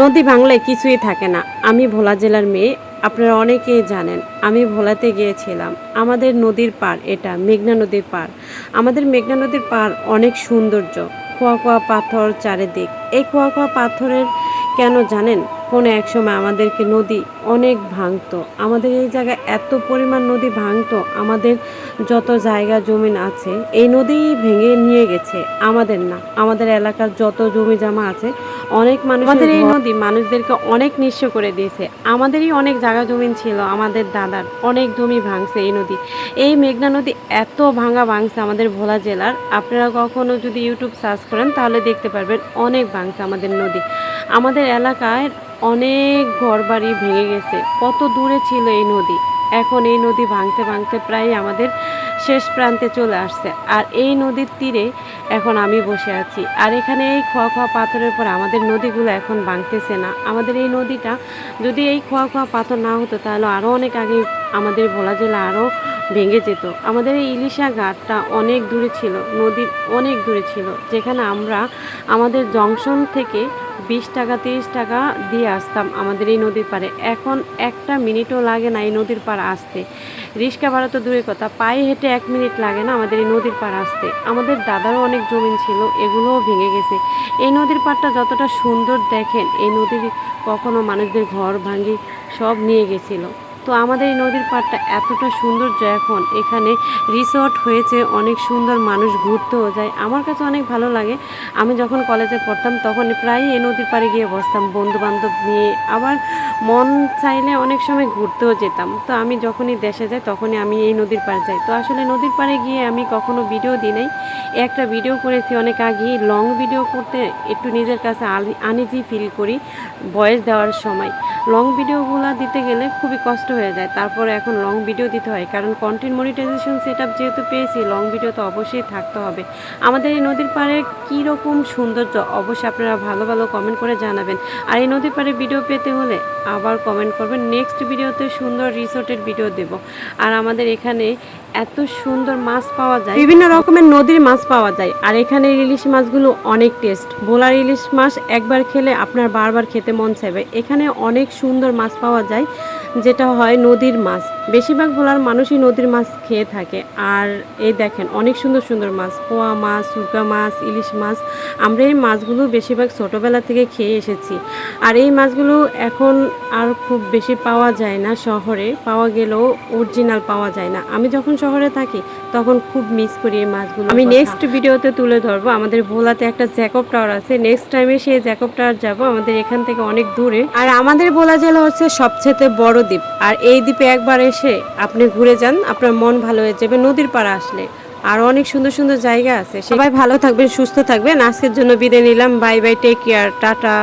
নদী বাংলায় কিছুই থাকে না। আমি ভোলা জেলার মেয়ে, আপনারা অনেকেই জানেন, আমি ভোলাতে গিয়েছিলাম। আমাদের নদীর পার এটা, মেঘনা নদীর পার আমাদের মেঘনা নদীর পার অনেক সৌন্দর্য। খোয়া খোয়া পাথর চারিদিক। এই খোয়া খোয়া পাথরের কেন জানেন? কোনো এক সময় আমাদেরকে নদী অনেক ভাঙতো। আমাদের এই জায়গায় এত পরিমাণ নদী ভাঙতো আমাদের যত জায়গা জমিন আছে এই নদী ভেঙে নিয়ে গেছে। আমাদের না আমাদের এলাকার যত জমি জমা আছে অনেক মানুষ আমাদের এই নদী মানুষদেরকে অনেক নিঃস্ব করে দিয়েছে। আমাদেরই অনেক জায়গা জমিন ছিল আমাদের দাদার অনেক জমি ভাঙছে এই নদী। এই মেঘনা নদী এত ভাঙা ভাঙছে আমাদের ভোলা জেলার। আপনারা কখনো যদি ইউটিউব সার্চ করেন তাহলে দেখতে পারবেন অনেক ভাঙছে আমাদের নদী। আমাদের এলাকায় অনেক ঘরবাড়ি ভেঙে গেছে। কত দূরে ছিল এই নদী? এখন এই নদী ভাঙতে ভাঙতে প্রায় আমাদের শেষ প্রান্তে চলে আসছে। আর এই নদীর তীরে এখন আমি বসে আছি। আর এখানে এই খোয়া খোয়া পাথরের পর আমাদের নদীগুলো এখন ভাঙতেছে না। আমাদের এই নদীটা যদি এই খোয়া খোয়া পাথর না হতো, তাহলে আরও অনেক আগে আমাদের ভোলা জেলা আরও ভেঙে যেত। আমাদের এই ইলিশা ঘাটটা অনেক দূরে ছিল। নদীর অনেক দূরে ছিল। যেখানে আমরা আমাদের জংশন থেকে বিশ টাকা, তিরিশ টাকা দিয়ে আসতাম আমাদের এই নদীর পাড়ে। এখন একটা মিনিটও লাগে না এই নদীর পাড় আসতে। রিক্সা ভাড়া তো দূরের কথা, পায়ে হেঁটে এক মিনিট লাগে না আমাদের এই নদীর পাড় আসতে। আমাদের দাদারও অনেক জমিন ছিল, এগুলোও ভেঙে গেছে। এই নদীর পাড়টা যতটা সুন্দর দেখেন, এই নদীর কখনো মানুষদের ঘর ভাঙি সব নিয়ে গেছিল। তো আমাদের এই নদীর পাড়টা এতটা সৌন্দর্য এখন এখানে রিসর্ট হয়েছে, অনেক সুন্দর মানুষ ঘুরতেও যায়। আমার কাছে অনেক ভালো লাগে। আমি যখন কলেজে পড়তাম তখন প্রায়ই এই নদীর পাড়ে গিয়ে বসতাম বন্ধু বান্ধব নিয়ে। আবার মন চাইলে অনেক সময় ঘুরতেও যেতাম। তো আমি যখনই দেশে যাই তখনই আমি এই নদীর পাড়ে যাই। তো আসলে নদীর পাড়ে গিয়ে আমি কখনো ভিডিও দিই নাই। একটা ভিডিও করেছি অনেক আগে লং ভিডিও করতে একটু নিজের কাছে আনিজি ফিল করি ভয়েস দেওয়ার সময়। লং ভিডিওগুলো দিতে গেলে খুবই কষ্ট হয়ে যায়। তারপর এখন লং ভিডিও দিতে হয়। কারণ কন্টেন্ট মনিটাইজেশন সেট আপ যেহেতু পেয়েছি লং ভিডিও তো অবশ্যই থাকতে হবে। আমাদের এই নদীর পাড়ে কীরকম সৌন্দর্য? অবশ্যই আপনারা ভালো ভালো কমেন্ট করে জানাবেন। আর এই নদীর পাড়ে ভিডিও পেতে হলে আবার কমেন্ট করবেন। নেক্সট ভিডিওতে সুন্দর রিসোর্টের ভিডিও দেব। আর আমাদের এখানে এত সুন্দর মাছ পাওয়া যায়। বিভিন্ন রকমের নদীর মাছ পাওয়া যায়। আর এখানে ইলিশ মাছগুলো অনেক টেস্ট ভোলার ইলিশ মাছ একবার খেলে আপনার বারবার খেতে মন চাইবে। এখানে অনেক সুন্দর মাছ পাওয়া যায়। যেটা হয় নদীর মাছ। বেশিরভাগ ভোলার মানুষই নদীর মাছ খেয়ে থাকে। আর এই দেখেন, অনেক সুন্দর সুন্দর মাছ, পোয়া মাছ সুরকা মাছ, ইলিশ মাছ। আমরা এই মাছগুলো বেশিরভাগ ছোটোবেলা থেকে খেয়ে এসেছি। আর এই মাছগুলো এখন আর খুব বেশি পাওয়া যায় না শহরে। পাওয়া গেলেও অরিজিনাল পাওয়া যায় না। আমি যখন শহরে থাকি তখন খুব মিস করি এই মাছগুলো আমি নেক্সট ভিডিওতে তুলে ধরবো। আমাদের ভোলাতে একটা জ্যাকব টাওয়ার আছে। নেক্সট টাইমে সেই জ্যাকব টাওয়ার যাব। আমাদের এখান থেকে অনেক দূরে। আর আমাদের ভোলা জেলা হচ্ছে সবচেয়ে বড় দ্বীপ। আর এই দ্বীপে একবার এসে আপনি ঘুরে যান আপনার মন ভালো হয়ে যাবে নদীর পাড়া আসলে। আর অনেক সুন্দর সুন্দর জায়গা আছে। সবাই ভালো থাকবেন সুস্থ থাকবেন। আজকের জন্য বিদায় নিলাম। Bye bye take care tata.